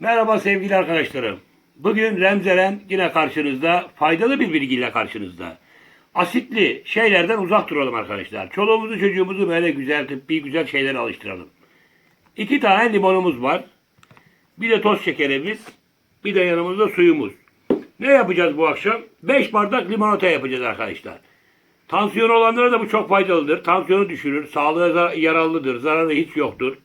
Merhaba sevgili arkadaşlarım. Bugün Remzelen yine karşınızda, faydalı bir bilgiyle karşınızda. Asitli şeylerden uzak duralım arkadaşlar. Çoluğumuzu çocuğumuzu böyle güzel tıbbi güzel şeylere alıştıralım. İki tane limonumuz var. Bir de toz şekerimiz. Bir de yanımızda suyumuz. Ne yapacağız bu akşam? 5 bardak limonata yapacağız arkadaşlar. Tansiyon olanlara da bu çok faydalıdır. Tansiyonu düşürür. Sağlığa yararlıdır. Zararı hiç yoktur.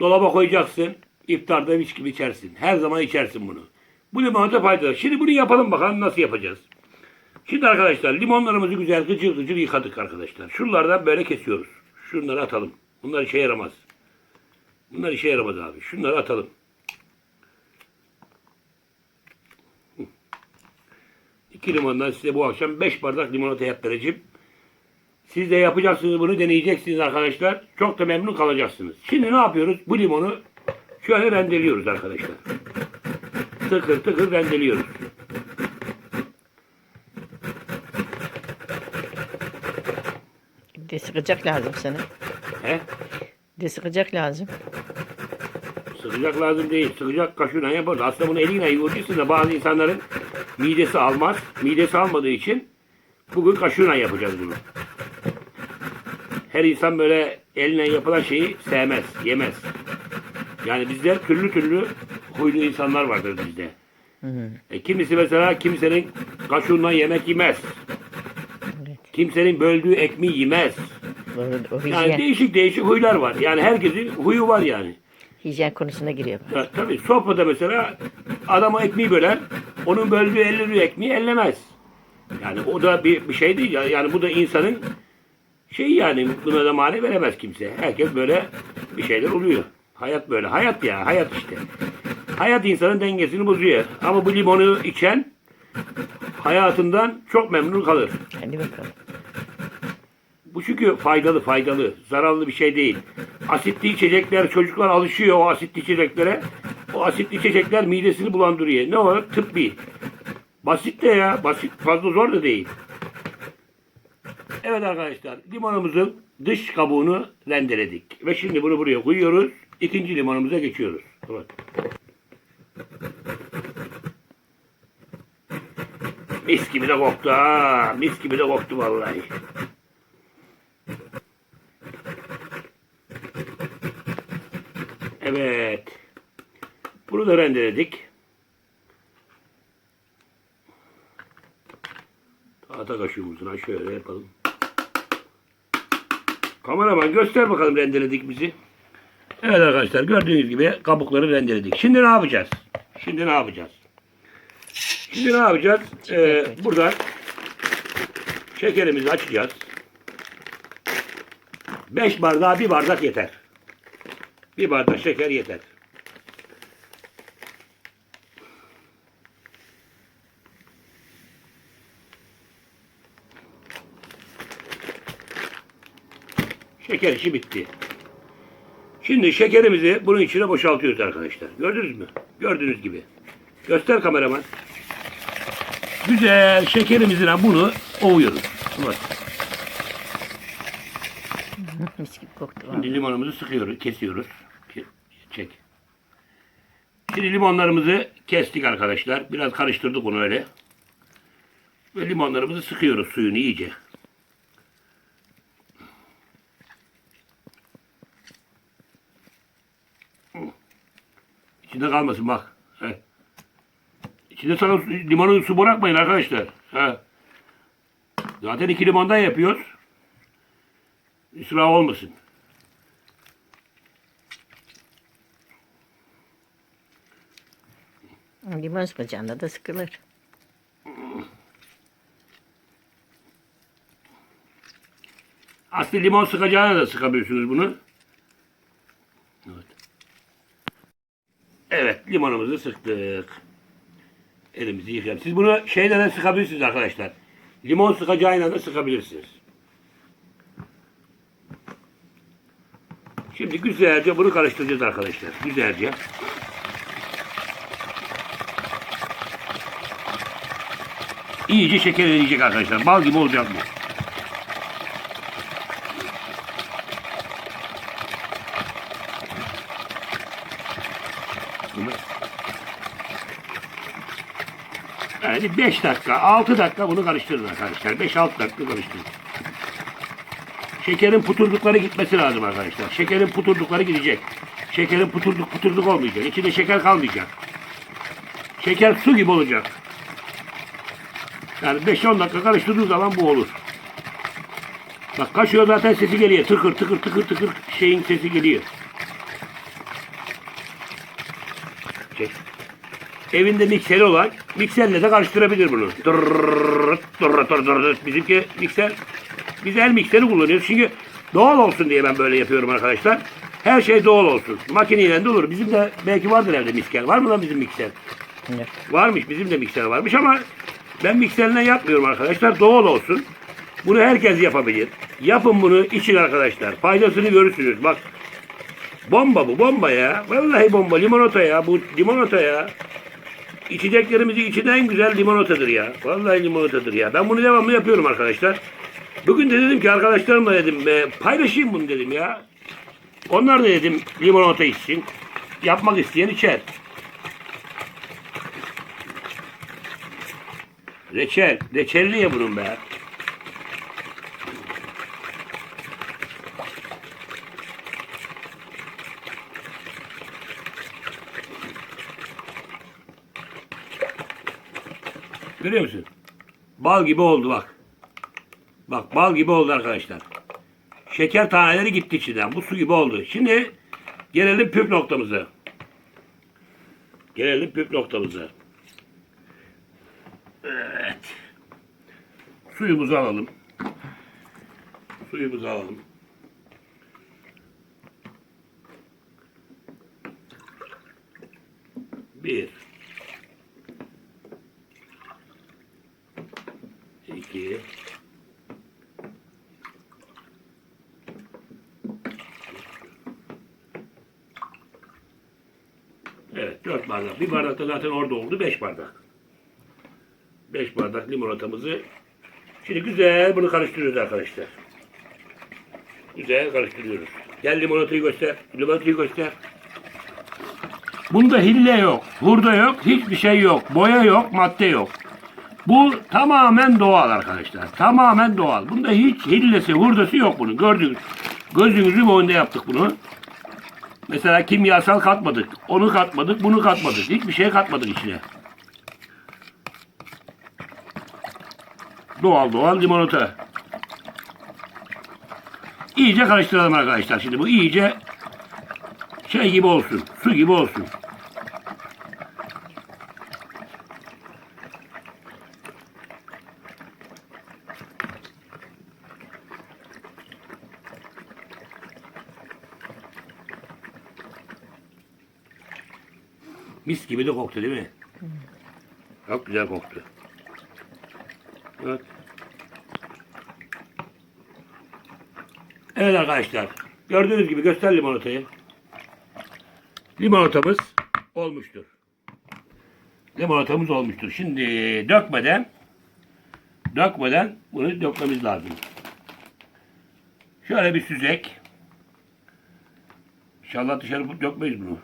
Dolaba koyacaksın. İftarda mis gibi içersin. Her zaman içersin bunu. Bu limonata faydalı. Şimdi bunu yapalım bakalım nasıl yapacağız. Şimdi arkadaşlar limonlarımızı güzel gıcır gıcır yıkadık arkadaşlar. Şuralardan böyle kesiyoruz. Şunları atalım. Bunlar işe yaramaz. Bunlar işe yaramaz abi. Şunları atalım. İki limondan size bu akşam 5 bardak limonata yaptıracağım. Siz de yapacaksınız bunu deneyeceksiniz arkadaşlar. Çok da memnun kalacaksınız. Şimdi ne yapıyoruz? Bu limonu şöyle rendeliyoruz arkadaşlar. Tıkır tıkır rendeliyoruz. De sıkacak lazım sana. He? De sıkacak lazım. Sıkacak lazım değil. Sıkacak kaşığıyla yaparız. Aslında bunu eliyle yoğuracaksın da bazı insanların midesi almaz. Midesi almadığı için bugün kaşığıyla yapacağız bunu. Her insan böyle eline yapılan şeyi sevmez, yemez. Yani bizde türlü türlü huylu insanlar vardır bizde. E, kimisi mesela kimsenin kaşığından yemek yemez. Evet. Kimsenin böldüğü ekmeği yemez. O, o Yani değişik değişik huylar var. Yani herkesin huyu var yani. hijyen konusuna giriyor. Ya, tabii sofrada mesela adama ekmeği böler, onun böldüğü elleri ekmeği ellemez. Yani o da bir, bir şey değil. ya. Yani bu da insanın şeyi yani buna da mani veremez kimse. Herkes böyle bir şeyler oluyor. Hayat böyle. Hayat ya. Hayat işte. Hayat insanın dengesini bozuyor. Ama bu limonu içen hayatından çok memnun kalır. Hadi bakalım. Bu çünkü faydalı faydalı. Zararlı bir şey değil. Asitli içecekler çocuklar alışıyor o asitli içeceklere. O asitli içecekler midesini bulandırıyor. Ne o? Tıbbi. Basit de ya. Basit. Fazla zor da değil. Evet arkadaşlar. Limonumuzun dış kabuğunu rendeledik. Ve şimdi bunu buraya koyuyoruz. İkinci limonumuza geçiyoruz. Evet. Mis gibi de koktu ha. Mis gibi de koktu vallahi. Evet. Bunu da rendeledik. Tahta kaşığımızına şöyle yapalım. Kameraman göster bakalım rendeledik bizi. Evet arkadaşlar gördüğünüz gibi kabukları rendeledik. Şimdi ne yapacağız? Şimdi ne yapacağız? Şimdi ne yapacağız? Ee, buradan şekerimizi açacağız. 5 bardağa bir bardak yeter. Bir bardak şeker yeter. Şeker işi bitti. Şimdi şekerimizi bunun içine boşaltıyoruz arkadaşlar. Gördünüz mü? Gördüğünüz gibi. Göster kameraman. Güzel şekerimizle bunu ovuyoruz. Bak. Hı, Mis gibi koktu. vallahi. Şimdi limonumuzu sıkıyoruz, kesiyoruz. Ke- Çek. Şimdi limonlarımızı kestik arkadaşlar. Biraz karıştırdık onu öyle. Ve limonlarımızı sıkıyoruz suyunu iyice. İçinde kalmasın bak. He. İçinde sakın su- limonun su bırakmayın arkadaşlar. He. Zaten iki limondan yapıyoruz. İsraf olmasın. Limon sıkacağında da sıkılır. Aslında limon sıkacağına da sıkabilirsiniz bunu. Evet. Evet, limonumuzu sıktık. Elimizi yıkayalım. Siz bunu şeyle de sıkabilirsiniz arkadaşlar. Limon sıkacağıyla da sıkabilirsiniz. Şimdi güzelce bunu karıştıracağız arkadaşlar. Güzelce. İyice şeker eriyecek arkadaşlar. Bal gibi olacak bu. Bunu Yani 5 dakika, 6 dakika bunu karıştırın arkadaşlar. 5-6 dakika karıştırın. Şekerin puturdukları gitmesi lazım arkadaşlar. Şekerin puturdukları gidecek. Şekerin puturduk puturduk olmayacak. İçinde şeker kalmayacak. Şeker su gibi olacak. Yani 5-10 dakika karıştırdığı zaman bu olur. Bak kaşıyor zaten sesi geliyor. Tıkır tıkır tıkır tıkır şeyin sesi geliyor. Evinde mikseri olan mikserle de karıştırabilir bunu. Bizimki mikser biz el mikseri kullanıyoruz. Çünkü doğal olsun diye ben böyle yapıyorum arkadaşlar. Her şey doğal olsun. Makineyle de olur. Bizim de belki vardır evde mikser. Var mı lan bizim mikser? Varmış bizim de mikser varmış ama ben mikserle yapmıyorum arkadaşlar. Doğal olsun. Bunu herkes yapabilir. Yapın bunu için arkadaşlar. Faydasını görürsünüz. Bak bomba bu bomba ya. Vallahi bomba limonata ya. Bu limonata ya. İçeceklerimizin içinde en güzel limonatadır ya. Vallahi limonatadır ya. Ben bunu devamlı yapıyorum arkadaşlar. Bugün de dedim ki arkadaşlarımla dedim e, paylaşayım bunu dedim ya. Onlar da dedim limonata içsin. Yapmak isteyen içer. Reçel. Reçelli ya bunun be. Görüyor musun? Bal gibi oldu bak. Bak bal gibi oldu arkadaşlar. Şeker taneleri gitti içinden. Bu su gibi oldu. Şimdi gelelim püf noktamıza. Gelelim püf noktamıza. Evet. Suyumuzu alalım. Suyumuzu alalım. Bir. İki. Evet, dört bardak. Bir bardak da zaten orada oldu, beş bardak. 5 bardak limonatamızı. Şimdi güzel bunu karıştırıyoruz arkadaşlar. Güzel karıştırıyoruz. Gel limonatayı göster. Limonatayı göster. Bunda hille yok. Hurda yok. Hiçbir şey yok. Boya yok. Madde yok. Bu tamamen doğal arkadaşlar. Tamamen doğal. Bunda hiç hillesi, hurdası yok bunun. Gördünüz. Gözünüzün önünde yaptık bunu. Mesela kimyasal katmadık. Onu katmadık, bunu katmadık. Hiçbir şey katmadık içine. Doğal doğal limonata. İyice karıştıralım arkadaşlar. Şimdi bu iyice şey gibi olsun. Su gibi olsun. Mis gibi de koktu değil mi? Çok güzel koktu. Evet. Evet arkadaşlar. Gördüğünüz gibi göster limonatayı. Limonatamız olmuştur. Limonatamız olmuştur. Şimdi dökmeden dökmeden bunu dökmemiz lazım. Şöyle bir süzek. İnşallah dışarı dökmeyiz bunu.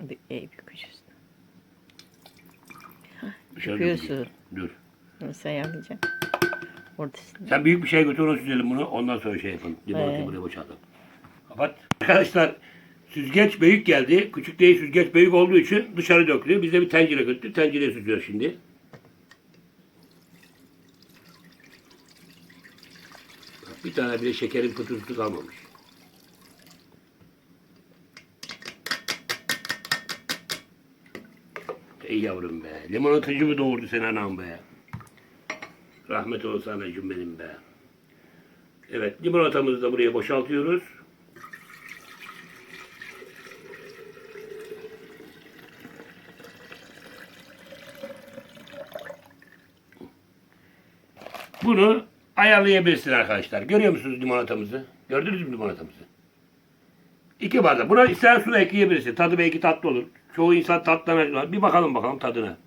Bir, iyi bir köşesi. Dışarı Yapıyorsun. Dur. Sen yapacaksın. Ortasını. Sen büyük bir şey götür onu süzelim bunu. Ondan sonra şey yapalım. Limonatayı buraya boşaltalım. Kapat. Arkadaşlar süzgeç büyük geldi. Küçük değil süzgeç büyük olduğu için dışarı dökülüyor. Biz de bir tencere götürdük. Tencereye süzüyoruz şimdi. Bir tane bile şekerin pıtırtısı kalmamış. Ey yavrum be. Limonatacı mı doğurdu seni anam be? Rahmet olsun anacığım benim be. Evet limonatamızı da buraya boşaltıyoruz. Bunu ayarlayabilirsin arkadaşlar. Görüyor musunuz limonatamızı? Gördünüz mü limonatamızı? İki bardak. Buna ister su ekleyebilirsin. Tadı belki tatlı olur. Çoğu insan tatlamaz. Bir bakalım bakalım tadına.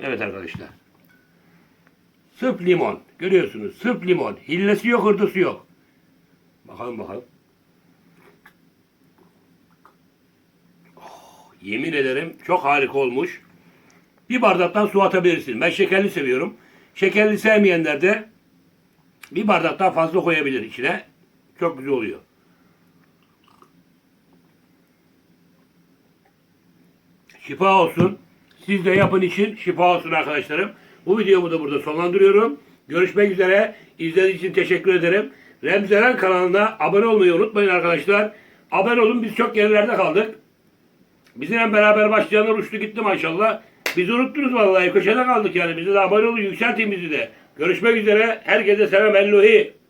Evet arkadaşlar. Sırf limon. Görüyorsunuz. Sırf limon. Hillesi yok, hırdısı yok. Bakalım bakalım. Oh, yemin ederim çok harika olmuş. bir bardaktan su atabilirsin. Ben şekerli seviyorum. Şekerli sevmeyenler de bir bardaktan fazla koyabilir içine. Çok güzel oluyor. Şifa olsun. Siz de yapın için şifa olsun arkadaşlarım. Bu videomu da burada sonlandırıyorum. Görüşmek üzere. İzlediğiniz için teşekkür ederim. Remzi Eren kanalına abone olmayı unutmayın arkadaşlar. Abone olun biz çok gerilerde kaldık. Bizimle beraber başlayanlar uçtu gitti maşallah. Bizi unuttunuz vallahi köşede kaldık yani. Bizi de abone olun yükseltin bizi de. Görüşmek üzere. Herkese selam Ellohi.